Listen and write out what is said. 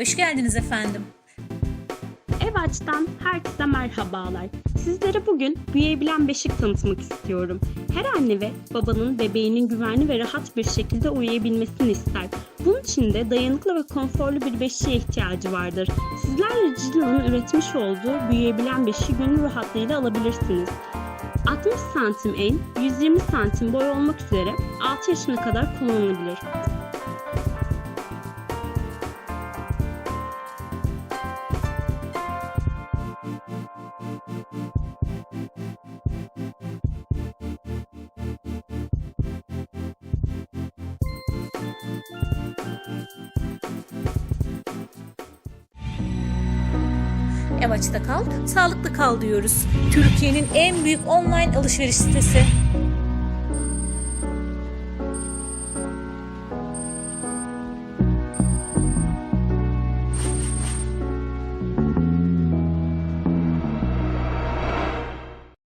Hoş geldiniz efendim. Ev Aç'tan herkese merhabalar. Sizlere bugün büyüyebilen beşik tanıtmak istiyorum. Her anne ve babanın bebeğinin güvenli ve rahat bir şekilde uyuyabilmesini ister. Bunun için de dayanıklı ve konforlu bir beşiğe ihtiyacı vardır. Sizler de Cilla'nın üretmiş olduğu büyüyebilen beşiği gönül rahatlığıyla alabilirsiniz. 60 santim en, 120 santim boy olmak üzere 6 yaşına kadar kullanılabilir. Ev açta kal, sağlıklı kal diyoruz. Türkiye'nin en büyük online alışveriş sitesi.